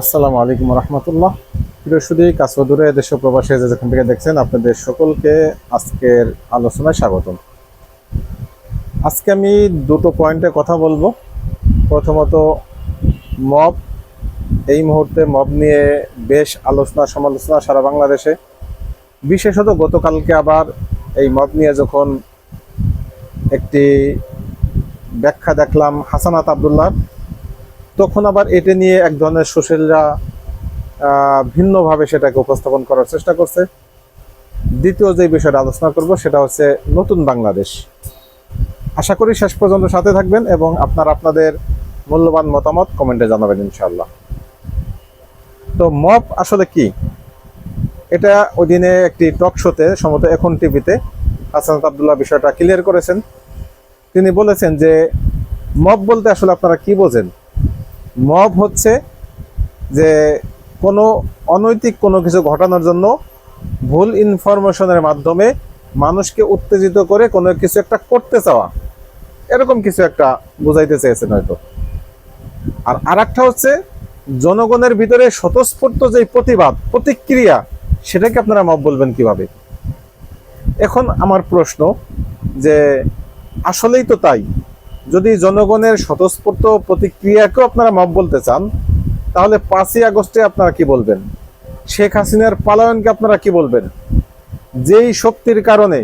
আসসালামু আলাইকুম রহমতুল্লাহ। প্রিয় শুধু কাছদূরে দেশ ও প্রবাসে যে যেখান থেকে দেখছেন, আপনাদের সকলকে আজকের আলোচনায় স্বাগতম। আজকে আমি দুটো পয়েন্টে কথা বলব। প্রথমত, মব। এই মুহূর্তে মব নিয়ে বেশ আলোচনা সমালোচনা সারা বাংলাদেশে। বিশেষত গতকালকে আবার এই মব নিয়ে যখন একটি ব্যাখ্যা দেখলাম হাসানাত আবদুল্লাহ তখন আবার এটা নিয়ে এক ধরনের সুশীলরা ভিন্নভাবে সেটাকে উপস্থাপন করার চেষ্টা করছে। দ্বিতীয় যে বিষয়টা আলোচনা করব সেটা হচ্ছে নতুন বাংলাদেশ। আশা করি শেষ পর্যন্ত সাথে থাকবেন এবং আপনার আপনাদের মূল্যবান মতামত কমেন্টে জানাবেন ইনশাল্লাহ তো মপ আসলে কি? এটা ওই দিনে একটি টক শোতে, সম্ভবত এখন টিভিতে, হাসান আবদুল্লাহ বিষয়টা ক্লিয়ার করেছেন। তিনি বলেছেন যে মপ বলতে আসলে আপনারা কি বোঝেন? মব হচ্ছে যে কোনো অনৈতিক কোনো কিছু ঘটানোর জন্য ভুল ইনফরমেশনের মাধ্যমে মানুষকে উত্তেজিত করে কোনো কিছু একটা করতে চাওয়া। এরকম কিছু একটা বুঝাইতে চেয়েছেন হয়তো। আর আরেকটা হচ্ছে, জনগণের ভিতরে স্বতঃস্ফূর্ত যে প্রতিবাদ, প্রতিক্রিয়া, সেটাকে আপনারা মব বলবেন কীভাবে? এখন আমার প্রশ্ন যে আসলেই তো তাই যদি জনগণের স্বতঃস্ফূর্ত প্রতিক্রিয়াকেও আপনারা মব বলতে চান, তাহলে পাঁচই আগস্টে আপনারা কি বলবেন? শেখ হাসিনার পালায়নকে আপনারা কি বলবেন? যেই শক্তির কারণে,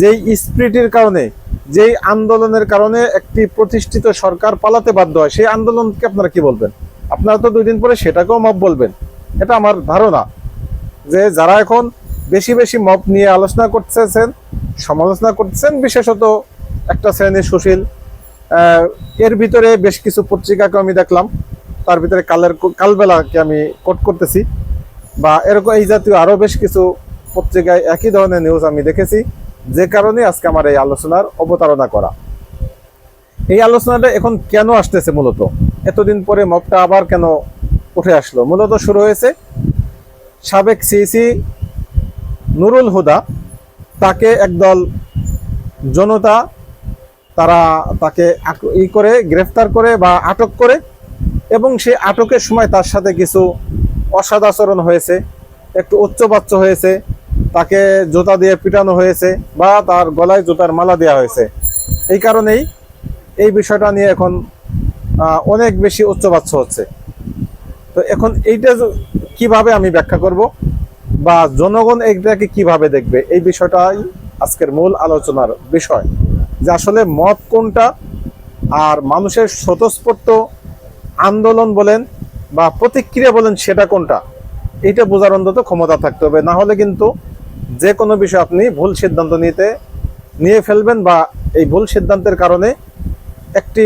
যেই স্পিরিটের কারণে, যেই আন্দোলনের কারণে একটি প্রতিষ্ঠিত সরকার পালাতে বাধ্য হয়, সেই আন্দোলনকে আপনারা কি বলবেন? আপনারা তো দুই দিন পরে সেটাকেও মব বলবেন। এটা আমার ধারণা যে যারা এখন বেশি বেশি মব নিয়ে আলোচনা করতেছেন, সমালোচনা করতেছেন, বিশেষত একটা শ্রেণির সুশীল এর ভিতরে বেশ কিছু পত্রিকাকে আমি দেখলাম। তার ভিতরে কালের কালবেলাকে আমি কোট করতেছি। বা এরকম এই জাতীয় আরও বেশ কিছু পত্রিকায় একই ধরনের নিউজ আমি দেখেছি। যে কারণে আজকে আমার এই আলোচনার অবতারণা করা। এই আলোচনাটা এখন কেন আসতেছে মূলত? এতদিন পরে মবটা আবার কেন উঠে আসলো? মূলত শুরু হয়েছে সাবেক সিসি নুরুল হুদা তাকে একদল জনতা তারা তাকে ই করে, গ্রেফতার করে বা আটক করে এবং সে আটকের সময় তার সাথে কিছু অসদাচরণ হয়েছে, একটু উচ্চবাচ্য হয়েছে, তাকে জুতা দিয়ে পিটানো হয়েছে বা তার গলায় জুতার মালা দেওয়া হয়েছে। এই কারণেই এই বিষয়টা নিয়ে এখন অনেক বেশি উচ্চবাচ্য হচ্ছে। তো এখন এইটা কীভাবে আমি ব্যাখ্যা করব বা জনগণ এইটাকে কীভাবে দেখবে, এই বিষয়টাই আজকের মূল আলোচনার বিষয়। যে আসলে মত কোনটা আর মানুষের স্বতঃস্ফূর্ত আন্দোলন বলেন বা প্রতিক্রিয়া বলেন সেটা কোনটা এটা বোঝার অন্তত ক্ষমতা থাকতে হবে। না হলে কিন্তু যে কোনো বিষয় আপনি ভুল সিদ্ধান্ত নিতে, নিয়ে ফেলবেন বা এই ভুল সিদ্ধান্তের কারণে একটি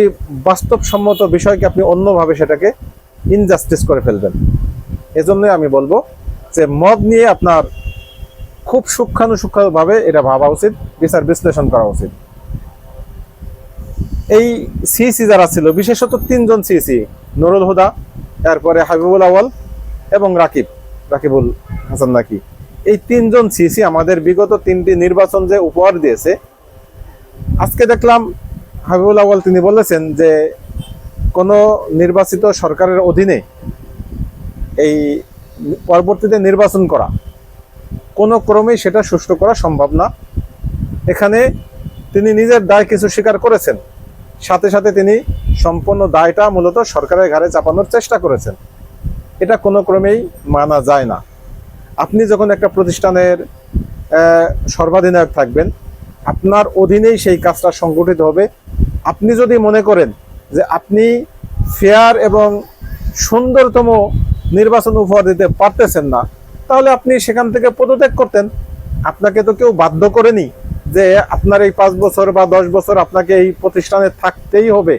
বাস্তবসম্মত বিষয়কে আপনি অন্যভাবে সেটাকে ইনজাস্টিস করে ফেলবেন। এজন্যই আমি বলব যে মদ নিয়ে আপনার খুব সূক্ষ্মানুসূক্ষ্মভাবে এটা ভাবা উচিত, বিচার বিশ্লেষণ করা উচিত। এই সিসি যারা ছিল, বিশেষত তিনজন সিসি নুরুল হুদা, তারপরে হাবিবুল আওয়াল এবং রাকিব, রাকিবুল হাসান নাকি এই তিনজন সিসি আমাদের বিগত তিনটি নির্বাচন যে উপহার দিয়েছে, আজকে দেখলাম হাবিবুল আওয়াল তিনি বলেছেন যে কোনো নির্বাচিত সরকারের অধীনে এই পরবর্তীতে নির্বাচন করা, কোনো ক্রমেই সেটা সুষ্ঠু করা সম্ভব না। এখানে তিনি নিজের দায় কিছু স্বীকার করেছেন। সাথে সাথে তিনি সম্পূর্ণ দায়টা মূলত সরকারের ঘাড়ে চাপানোর চেষ্টা করেছেন। এটা কোনো ক্রমেই মানা যায় না। আপনি যখন একটা প্রতিষ্ঠানের সর্বাধিনায়ক থাকবেন, আপনার অধীনেই সেই কাজটা সংগঠিত হবে। আপনি যদি মনে করেন যে আপনি ফেয়ার এবং সুন্দরতম নির্বাচন উপহার দিতে পারতেছেন না, তাহলে আপনি সেখান থেকে পদত্যাগ করতেন। আপনাকে তো কেউ বাধ্য করেনি যে আপনার এই পাঁচ বছর বা দশ বছর আপনাকে এই প্রতিষ্ঠানে থাকতেই হবে।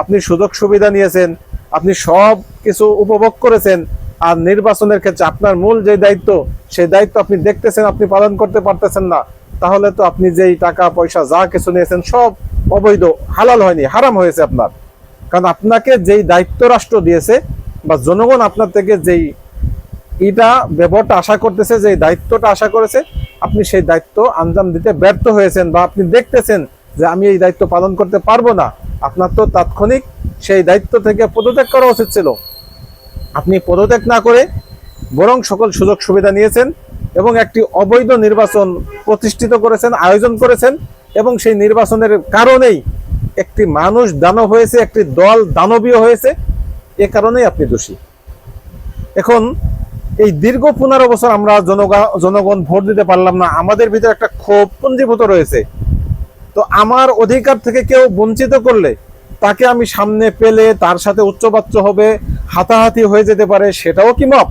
আপনি সুযোগ সুবিধা নিয়েছেন, আপনি সব কিছু উপভোগ করেছেন, আর নির্বাচনের ক্ষেত্রে আপনার মূল যে দায়িত্ব, সেই দায়িত্ব আপনি দেখতেছেন, আপনি পালন করতে পারতেছেন না। তাহলে তো আপনি যেই টাকা, পয়সা, যা কিছু নিয়েছেন, সব অবৈধ, হালাল হয়নি, হারাম হয়েছে আপনার। কারণ আপনাকে যেই দায়িত্ব রাষ্ট্র দিয়েছে, বা জনগণ আপনার থেকে যেই এটা ব্যবহারটা আশা করতেছে, যে দায়িত্বটা আশা করেছে, আপনি সেই দায়িত্ব আঞ্জাম দিতে ব্যর্থ হয়েছেন বা আপনি দেখতেছেন যে আমি এই দায়িত্ব পালন করতে পারব না, আপনার তো তাৎক্ষণিক সেই দায়িত্ব থেকে পদত্যাগ করা উচিত ছিল। আপনি পদত্যাগ না করে বরং সকল সুযোগ সুবিধা নিয়েছেন এবং একটি অবৈধ নির্বাচন প্রতিষ্ঠিত করেছেন, আয়োজন করেছেন এবং সেই নির্বাচনের কারণেই একটি মানুষ দানব হয়েছে, একটি দল দানবীয় হয়েছে, এ কারণেই আপনি দোষী। এখন এই দীর্ঘ পনেরো বছর আমরা জনগণ ভোট দিতে পারলাম না। আমাদের ভিতরে একটা ক্ষোভ পুঞ্জীভূত রয়েছে। তো আমার অধিকার থেকে কেউ বঞ্চিত করলে তাকে আমি সামনে পেলে তার সাথে উচ্চবাচ্য হবে, হাতাহাতি হয়ে যেতে পারে, সেটাও কি মব?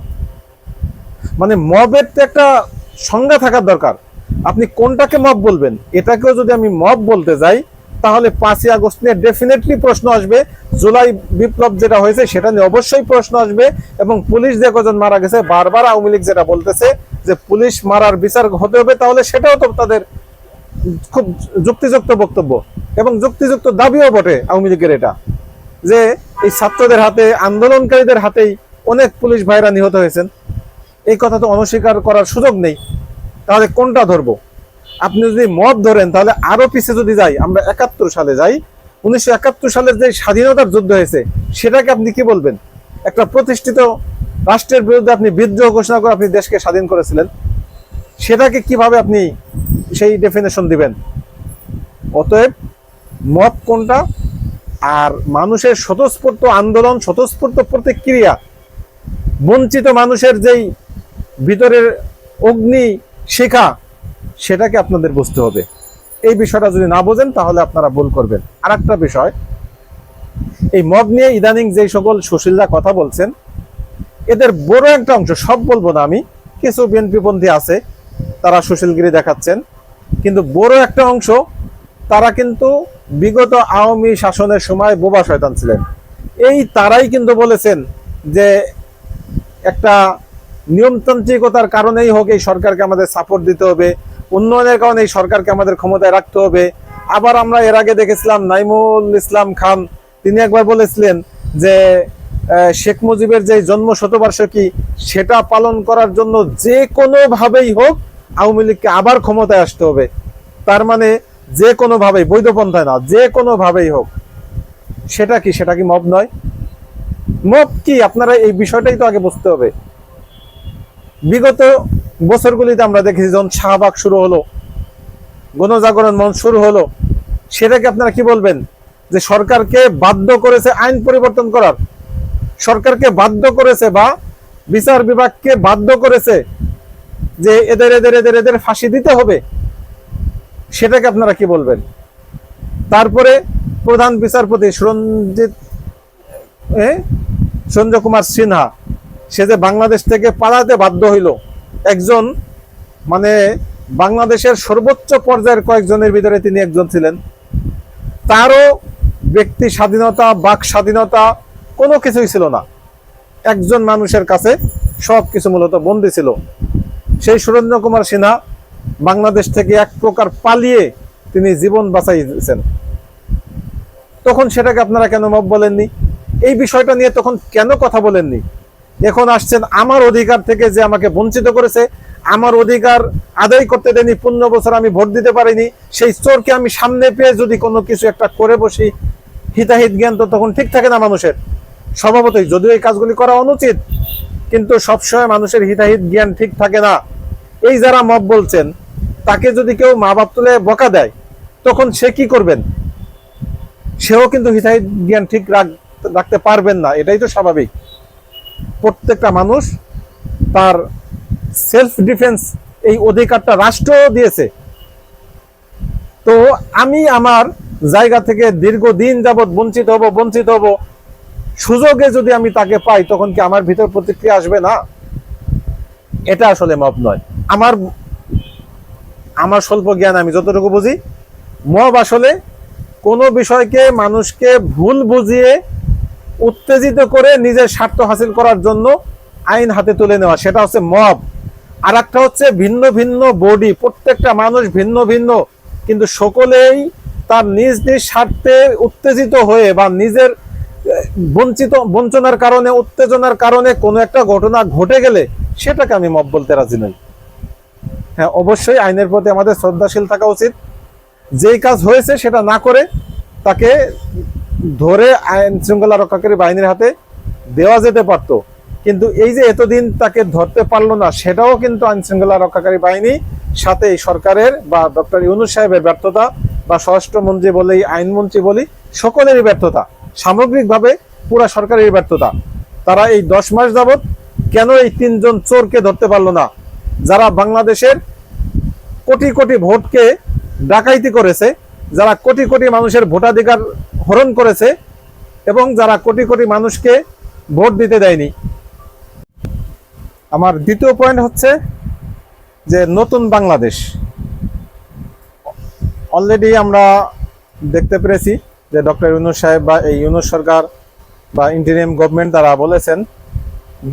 মানে মবের তো একটা সংজ্ঞা থাকার দরকার। আপনি কোনটাকে মব বলবেন? এটাকেও যদি আমি মব বলতে যাই তাহলে পাঁচই আগস্ট নিয়ে ডেফিনেটলি প্রশ্ন আসবে। জুলাই বিপ্লব যেটা হয়েছে সেটা নিয়ে অবশ্যই প্রশ্ন আসবে এবং পুলিশ যে কজন মারা গেছে, বারবার আওয়ামী লীগ যেটা বলতেছে যে পুলিশ মারার বিচার হতে হবে, তাহলে সেটাও তো তাদের খুব যুক্তিযুক্ত বক্তব্য এবং যুক্তিযুক্ত দাবিও বটে আওয়ামী লীগের এটা। যে এই ছাত্রদের হাতে, আন্দোলনকারীদের হাতেই অনেক পুলিশ ভাইরা নিহত হয়েছেন। এই কথা তো অনস্বীকার করার সুযোগ নেই। তাহলে কোনটা ধরবো? আপনি যদি মত ধরেন, তাহলে আরও পিছিয়ে যদি যাই, আমরা একাত্তর সালে যাই, উনিশশো একাত্তর সালের যে স্বাধীনতার যুদ্ধ হয়েছে, সেটাকে আপনি কি বলবেন? একটা প্রতিষ্ঠিত রাষ্ট্রের বিরুদ্ধে আপনি বিদ্রোহ ঘোষণা করে আপনি দেশকে স্বাধীন করেছিলেন, সেটাকে কীভাবে আপনি সেই ডেফিনেশন দিবেন? অতএব মত কোনটা? আর মানুষের স্বতঃস্ফূর্ত আন্দোলন, স্বতঃস্ফূর্ত প্রতিক্রিয়া, বঞ্চিত মানুষের যেই ভিতরের অগ্নি শিখা সেটাকে আপনাদের বুঝতে হবে। এই বিষয়টা যদি না বোঝেন, তাহলে আপনারা ভুল করবেন। আর একটা বিষয়, এই মব নিয়ে ইদানিং যে সকল সুশীলরা কথা বলছেন, এদের বড় একটা অংশ, সব বলব না আমি, কিছু বিএনপি পন্থী আছে, তারা সুশীলগিরি দেখাচ্ছেন, কিন্তু বড় একটা অংশ, তারা কিন্তু বিগত আওয়ামী শাসনের সময় বোবা শয়তান ছিলেন। এই তারাই কিন্তু বলেছেন যে একটা নিয়মতান্ত্রিকতার কারণেই হোক এই সরকারকে আমাদের সাপোর্ট দিতে হবে উন্নয়নের কারণে এই সরকারকে আমাদের ক্ষমতায় রাখতে হবে। আবার আমরা এর আগে দেখেছিলাম নাইমুল ইসলাম খান, তিনি একবার বলেছিলেন যে শেখ মুজিবের যে জন্ম শতবার্ষিকী সেটা পালন করার জন্য যে কোনো ভাবেই হোক আওয়ামী লীগকে আবার ক্ষমতায় আসতে হবে। তার মানে যে কোনো ভাবেই বৈধ পন্থায় না, যে কোনো ভাবেই হোক, সেটা কি সেটা কি মব নয়? মব কি? আপনারা এই বিষয়টাই তো আগে বুঝতে হবে। বিগত বছরগুলিতে আমরা দেখেছি যখন শাহবাগ শুরু হলো, গণজাগরণ মঞ্চ শুরু হলো, সেটাকে আপনারা কি বলবেন? যে সরকারকে বাধ্য করেছে আইন পরিবর্তন করার? সরকারকে বাধ্য করেছে বা বিচার বিভাগকে বাধ্য করেছে যে এদের এদের এদের এদের ফাঁসি দিতে হবে? সেটাকে আপনারা কি বলবেন? তারপরে প্রধান বিচারপতি সুরঞ্জিত সঞ্জয় কুমার সিনহা সে যে বাংলাদেশ থেকে পালাতে বাধ্য হইল, একজন মানে বাংলাদেশের সর্বোচ্চ পর্যায়ের কয়েকজনের ভিতরে তিনি একজন ছিলেন। তারও ব্যক্তি স্বাধীনতা, বাক স্বাধীনতা কোনো কিছুই ছিল না। একজন মানুষের কাছে সব কিছু মূলত বন্দী ছিল। সেই সুরেন্দ্র কুমার সিনহা বাংলাদেশ থেকে এক প্রকার পালিয়ে তিনি জীবন বাঁচাইছেন। তখন সেটাকে আপনারা কেন মব বলেননি? এই বিষয়টা নিয়ে তখন কেন কথা বলেননি? এখন আসছেন আমার অধিকার থেকে যে আমাকে বঞ্চিত করেছে, আমার অধিকার আদায় করতে দেয়নি, পনেরো বছর আমি ভোট দিতে পারিনি, সেই চোরকে আমি সামনে পেয়ে যদি কোনো কিছু একটা করে বসি, হিতাহিত জ্ঞান তো তখন ঠিক থাকে না মানুষের। স্বভাবতই যদিও এই কাজগুলি করা অনুচিত, কিন্তু সবসময় মানুষের হিতাহিত জ্ঞান ঠিক থাকে না। এই যারা মব বলছেন, তাকে যদি কেউ মা বাপ তুলে বকা দেয়, তখন সে কি করবেন? সেও কিন্তু হিতাহিত জ্ঞান ঠিক রাখ- রাখতে পারবেন না, এটাই তো স্বাভাবিক। প্রত্যেকটা মানুষ তার সেলফ ডিফেন্স এই অধিকারটা রাষ্ট্র দিয়েছে। তো আমি আমার জায়গা থেকে দীর্ঘদিন যাবৎ বঞ্চিত হব বঞ্চিত হব। সুযোগে যদি আমি তাকে পাই, তখন কি আমার ভিতর প্রতিক্রিয়া আসবে না? এটা আসলে মব নয়। আমার আমার স্বল্প জ্ঞান আমি যতটুকু বুঝি। মব আসলে কোনো বিষয়কে মানুষকে ভুল বুঝিয়ে উত্তেজিত করে নিজের স্বার্থ হাসিল করার জন্য আইন হাতে তুলে নেওয়া, সেটা হচ্ছে মব। আর একটা হচ্ছে ভিন্ন ভিন্ন বডি প্রত্যেকটা মানুষ ভিন্ন ভিন্ন, কিন্তু সকলেই তার নিজ নিজ স্বার্থে উত্তেজিত হয়ে বা নিজের বঞ্চিত, বঞ্চনার কারণে, উত্তেজনার কারণে কোনো একটা ঘটনা ঘটে গেলে সেটাকে আমি মব বলতে রাজি নই। হ্যাঁ অবশ্যই আইনের প্রতি আমাদের শ্রদ্ধাশীল থাকা উচিত। যেই কাজ হয়েছে সেটা না করে তাকে ধরে আইন শৃঙ্খলা রক্ষাকারী বাহিনীর হাতে দেওয়া যেতে পারতো। কিন্তু এই যে এতদিন তাকে ধরতে পারল না, সেটাও কিন্তু আইন শৃঙ্খলা রক্ষাকারী বাহিনী সাথে সরকারের বা ডক্টর ইউনুস সাহেবের ব্যর্থতা বা স্বরাষ্ট্রমন্ত্রী বলি আইনমন্ত্রী বলি সকলেরই ব্যর্থতা। সামগ্রিকভাবে পুরা সরকারের ব্যর্থতা। তারা এই দশ মাস যাবৎ কেন এই তিনজন চোরকে ধরতে পারল না? যারা বাংলাদেশের কোটি কোটি ভোটকে ডাকাইতি করেছে যারা কোটি কোটি মানুষের ভোটাধিকার হরণ করেছে এবং যারা কোটি কোটি মানুষকে ভোট দিতে দেয়নি। আমার দ্বিতীয় পয়েন্ট হচ্ছে যে নতুন বাংলাদেশ। অলরেডি আমরা দেখতে পেরেছি যে ডক্টর ইউনুস সাহেব বা এই ইউনুস সরকার বা ইন্টারিয়াম গভর্নমেন্ট তারা বলেছেন,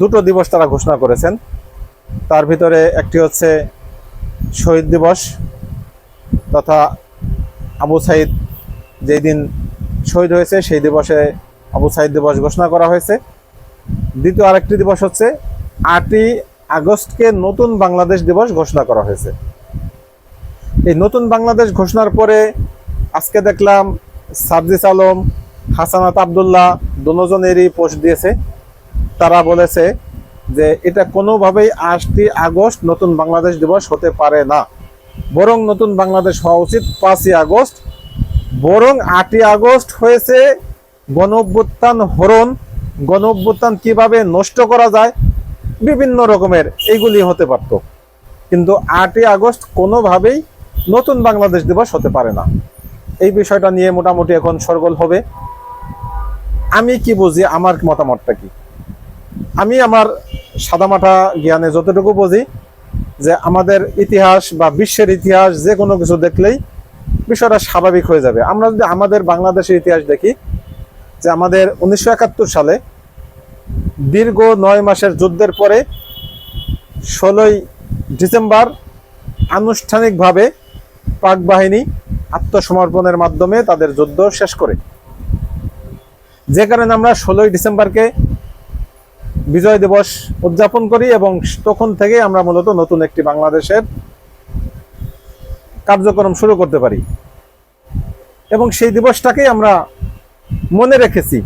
দুটো দিবস তারা ঘোষণা করেছেন। তার ভিতরে একটি হচ্ছে শহীদ দিবস তথা আবু সাইদ যেই দিন শহীদ হয়েছে, সেই দিবসে আবু সাইদ দিবস ঘোষণা করা হয়েছে। দ্বিতীয় আরেকটি দিবস হচ্ছে আটই আগস্টকে নতুন বাংলাদেশ দিবস ঘোষণা করা হয়েছে। এই নতুন বাংলাদেশ ঘোষণার পরে আজকে দেখলাম সাবজিস আলম, হাসানাত আবদুল্লাহ দুজনেরই পোস্ট দিয়েছে। তারা বলেছে যে এটা কোনোভাবেই আটটি আগস্ট নতুন বাংলাদেশ দিবস হতে পারে না। বরং নতুন বাংলাদেশ হওয়া উচিত পাঁচই আগস্ট। বরং আটই আগস্ট হয়েছে গণ হরণ। গণ কীভাবে নষ্ট করা যায়, বিভিন্ন রকমের এইগুলি হতে পারত। কিন্তু আটই আগস্ট কোনোভাবেই নতুন বাংলাদেশ দিবস হতে পারে না। এই বিষয়টা নিয়ে মোটামুটি এখন সরগোল হবে। আমি কি বুঝি, আমার মতামতটা কি? আমি আমার সাদামাটা জ্ঞানে যতটুকু বুঝি যে আমাদের ইতিহাস বা বিশ্বের ইতিহাস যে কোনো কিছু দেখলেই বিষয়টা স্বাভাবিক হয়ে যাবে। আমরা যদি আমাদের বাংলাদেশের ইতিহাস দেখি, যে আমাদের উনিশশো একাত্তর সালে দীর্ঘ নয় মাসের যুদ্ধের পরে ষোলোই ডিসেম্বর আনুষ্ঠানিকভাবে পাক বাহিনী আত্মসমর্পণের মাধ্যমে তাদের যুদ্ধ শেষ করে। যে কারণে আমরা ষোলোই ডিসেম্বরকে বিজয় দিবস উদযাপন করি এবং তখন থেকে আমরা মূলত নতুন একটি বাংলাদেশের কার্যক্রম শুরু করতে পারি। এবং সেই দিবসটাকেই আমরা মনে রেখেছি।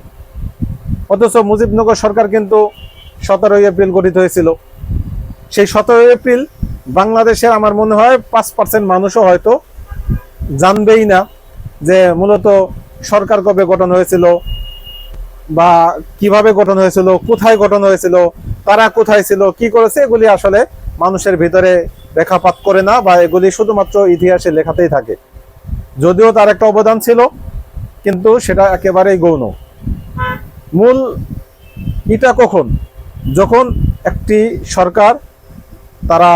অথচ মুজিবনগর সরকার কিন্তু সতেরোই এপ্রিল গঠিত হয়েছিল। সেই সতেরোই এপ্রিল বাংলাদেশের আমার মনে হয় পাঁচ পার্সেন্ট মানুষও হয়তো জানবেই না যে মূলত সরকার কবে গঠন হয়েছিল বা কীভাবে গঠন হয়েছিল, কোথায় গঠন হয়েছিল, তারা কোথায় ছিল, কি করেছে, এগুলি আসলে মানুষের ভিতরে রেখাপাত করে না বা এগুলি শুধুমাত্র ইতিহাসে লেখাতেই থাকে। যদিও তার একটা অবদান ছিল, কিন্তু সেটা একেবারেই গৌণ। মূল এটা কখন? যখন একটি সরকার তারা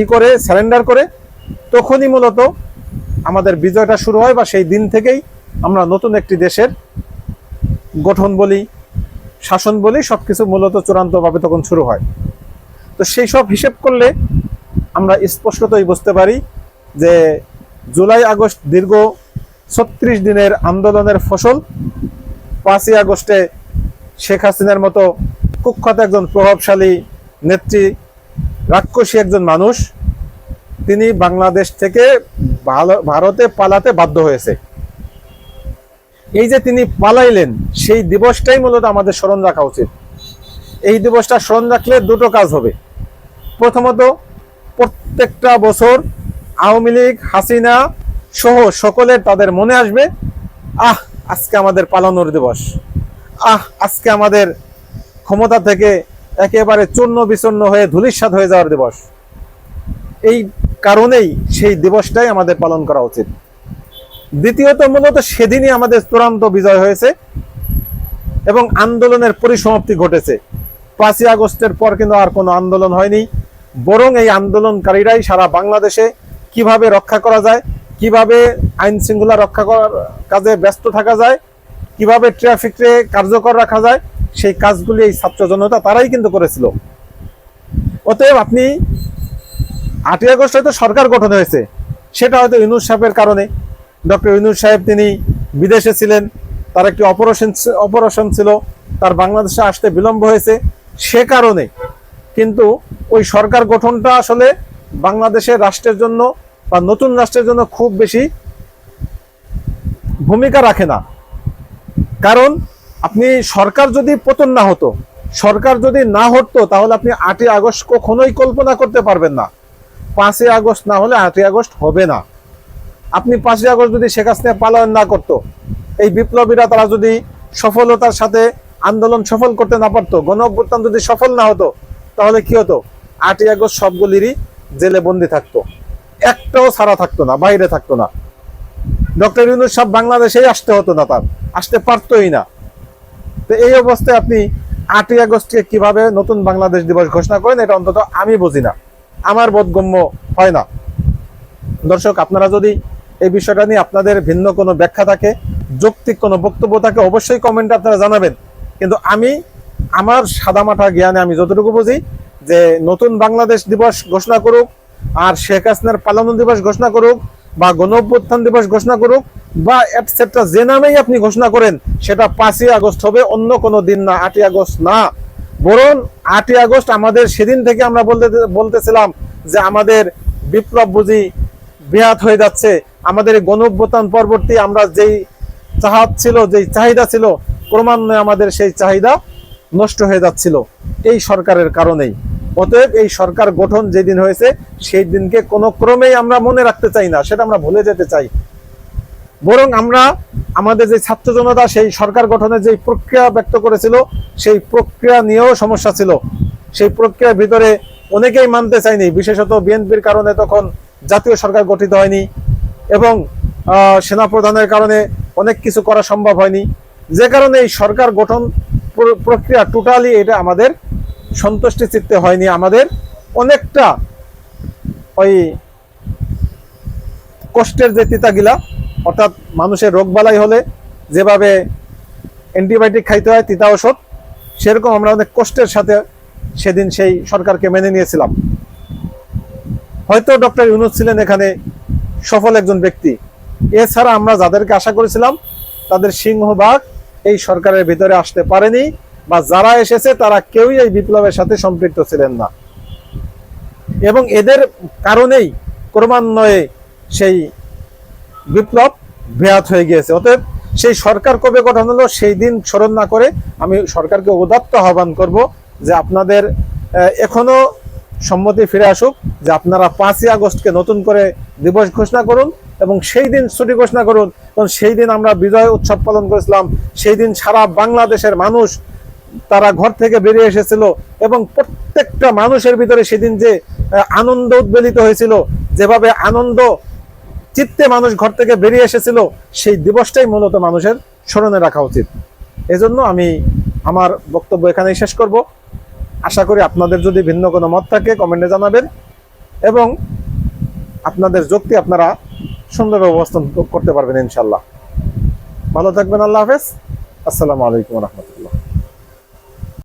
ই করে স্যারেন্ডার করে, তখনই মূলত আমাদের বিজয়টা শুরু হয় বা সেই দিন থেকেই আমরা নতুন একটি দেশের গঠন বলি, শাসন বলি, সবকিছু মূলত চূড়ান্তভাবে তখন শুরু হয়। তো সেই সব হিসেব করলে আমরা স্পষ্টতই বুঝতে পারি যে জুলাই আগস্ট দীর্ঘ ছত্রিশ দিনের আন্দোলনের ফসল, পাঁচই আগস্টে শেখ হাসিনার মতো কুখ্যাত একজন প্রভাবশালী নেত্রী, রাক্ষসী একজন মানুষ, তিনি বাংলাদেশ থেকে ভারতে পালাতে বাধ্য হয়েছে। এই যে তিনি পালাইলেন, সেই দিবসটাই মূলত আমাদের স্মরণ রাখা উচিত। এই দিবসটা স্মরণ রাখলে দুটো কাজ হবে। প্রথমত, প্রত্যেকটা বছর আওয়ামী লীগ, হাসিনা সহ সকলের তাদের মনে আসবে, আহ, আজকে আমাদের পালানোর দিবস। আহ, আজকে আমাদের ক্ষমতা থেকে একেবারে চূর্ণ বিচূর্ণ হয়ে ধুলিস্বাদ হয়ে যাওয়ার দিবস। এই কারণেই সেই দিবসটাই আমাদের পালন করা উচিত। দ্বিতীয়ত মূলত সেদিনই আমাদের চূড়ান্ত বিজয় হয়েছে এবং আন্দোলনের পরিসমাপ্তি ঘটেছে। পাঁচই আগস্টের পর কিন্তু আর কোনো আন্দোলন হয়নি। বরং এই আন্দোলনকারীরাই সারা বাংলাদেশে কীভাবে রক্ষা করা যায়, কীভাবে আইন শৃঙ্খলা রক্ষা করার কাজে ব্যস্ত থাকা যায়, কীভাবে ট্রাফিককে কার্যকর রাখা যায়, সেই কাজগুলি এই ছাত্র জনতা তারাই কিন্তু করেছিল। অতএব আপনি আটই আগস্ট হয়তো সরকার গঠন হয়েছে, সেটা হয়তো ইউনুস কারণে। ডক্টর ইউনুস সাহেব তিনি বিদেশে ছিলেন, তার একটি অপারেশন অপারেশন ছিল, তার বাংলাদেশে আসতে বিলম্ব হয়েছে সে কারণে। কিন্তু ওই সরকার গঠনটা আসলে বাংলাদেশের রাষ্ট্রের জন্য বা নতুন রাষ্ট্রের জন্য খুব বেশি ভূমিকা রাখে না। কারণ আপনি সরকার যদি পতন না হতো, সরকার যদি না হতো, তাহলে আপনি আটই আগস্ট কখনোই কল্পনা করতে পারবেন না। পাঁচই আগস্ট না হলে আটই আগস্ট হবে না। আপনি পাঁচই আগস্ট যদি শেখ হাসিনা পালন না করতো, এই বিপ্লবীরা তারা যদি সফলতার সাথে আন্দোলন সফল করতে না পারতো গণ অভ্যুত্থান যদি সফল না হতো, তাহলে কি হতো? আটই আগস্ট সবগুলিরই জেলে বন্দি থাকতো। একটাও ছাড়া থাকতো না, বাইরে থাকতো না। ডক্টর ইউনুস সব বাংলাদেশেই আসতে হতো না তার, আসতে পারতোই না। তো এই অবস্থায় আপনি আটই আগস্টকে কীভাবে নতুন বাংলাদেশ দিবস ঘোষণা করেন, এটা অন্তত আমি বুঝি না। আমার বোধগম্য হয় না। দর্শক, আপনারা যদি এই বিষয়টা নিয়ে আপনাদের ভিন্ন কোনো ব্যাখ্যা থাকে, যৌক্তিক কোনো বক্তব্য থাকে, অবশ্যই কমেন্টে আপনারা জানাবেন। কিন্তু আমি, আমার সাদামাঠা জ্ঞানে আমি যতটুকু বুঝি যে নতুন বাংলাদেশ দিবস ঘোষণা করুক, আর শেখ হাসিনার পালানো দিবস ঘোষণা করুক, বা গণ অভ্যুত্থান দিবস ঘোষণা করুক, বা এটসেট্রা যে নামেই আপনি ঘোষণা করেন, সেটা পাঁচই আগস্ট হবে, অন্য কোনো দিন না, আটই আগস্ট না। বরং আটই আগস্ট আমাদের সেদিন থেকে আমরা বলতে, বলতেছিলাম যে আমাদের বিপ্লব বুঝি বেহাত হয়ে যাচ্ছে। আমাদের এই গণ অভ্যুত্থান পরবর্তী আমরা যেই চাহাত ছিল, যেই চাহিদা ছিল, ক্রমান্বয়ে আমাদের সেই চাহিদা নষ্ট হয়ে যাচ্ছিল এই সরকারের কারণেই। অতএব এই সরকার গঠন যেদিন হয়েছে, সেই দিনকে কোনো ক্রমেই আমরা মনে রাখতে চাই না, সেটা আমরা ভুলে যেতে চাই। বরং আমরা আমাদের যে ছাত্র জনতা, সেই সরকার গঠনের যে প্রক্রিয়া ব্যক্ত করেছিল, সেই প্রক্রিয়া নিয়েও সমস্যা ছিল। সেই প্রক্রিয়ার ভিতরে অনেকেই মানতে চায়নি, বিশেষত বিএনপির কারণে তখন জাতীয় সরকার গঠিত হয়নি এবং আহ, সেনাপ্রধানের কারণে অনেক কিছু করা সম্ভব হয়নি। যে কারণে এই সরকার গঠন প্র- প্রক্রিয়া টোটালি এটা আমাদের সন্তুষ্টি চিত্তে হয়নি। আমাদের অনেকটা ওই কষ্টের যে তিতাগিলা অর্থাৎ মানুষের রোগ বালাই হলে যেভাবে অ্যান্টিবায়োটিক খাইতে হয় তিতা ওষুধ সেরকম আমরা অনেক কষ্টের সাথে সেদিন সেই সরকারকে মেনে নিয়েছিলাম। হয়তো ডক্টর ইউনুস ছিলেন এখানে সফল একজন ব্যক্তি। এছাড়া আমরা যাদেরকে আশা করেছিলাম, তাদের সিংহভাগ এই সরকারের ভিতরে আসতে পারেনি বা যারা এসেছে, তারা কেউই এই বিপ্লবের সাথে সম্পৃক্ত ছিলেন না। এবং এদের কারণেই ক্রমান্বয়ে সেই বিপ্লব ব্যাহত হয়ে গিয়েছে। অতএব সেই সরকার কবে গঠন হলো, সেই দিন স্মরণ না করে আমি সরকারকে উদাত্ত আহ্বান করব যে আপনাদের এখনও সম্মতি ফিরে আসুক যে আপনারা পাঁচই আগস্টকে নতুন করে দিবস ঘোষণা করুন এবং সেই দিন ছুটি ঘোষণা করুন। কারণ সেই দিন আমরা বিজয় উৎসব পালন করেছিলাম। সেই দিন সারা বাংলাদেশের মানুষ তারা ঘর থেকে বেরিয়ে এসেছিল এবং প্রত্যেকটা মানুষের ভিতরে সেদিন যে আনন্দ উদ্বেলিত হয়েছিল, যেভাবে আনন্দ চিত্তে মানুষ ঘর থেকে বেরিয়ে এসেছিল, সেই দিবসটাই মূলত মানুষের স্মরণে রাখা উচিত। এজন্য আমি আমার বক্তব্য এখানেই শেষ করব। আশা করি আপনাদের যদি ভিন্ন কোনো মত থাকে কমেন্টে জানাবেন এবং আপনাদের যুক্তি আপনারা সুন্দরভাবে অবস্থান করতে পারবেন ইনশাল্লাহ ভালো থাকবেন, আল্লাহ হাফেজ। আসসালামু আলাইকুম রহমতুল্লাহ।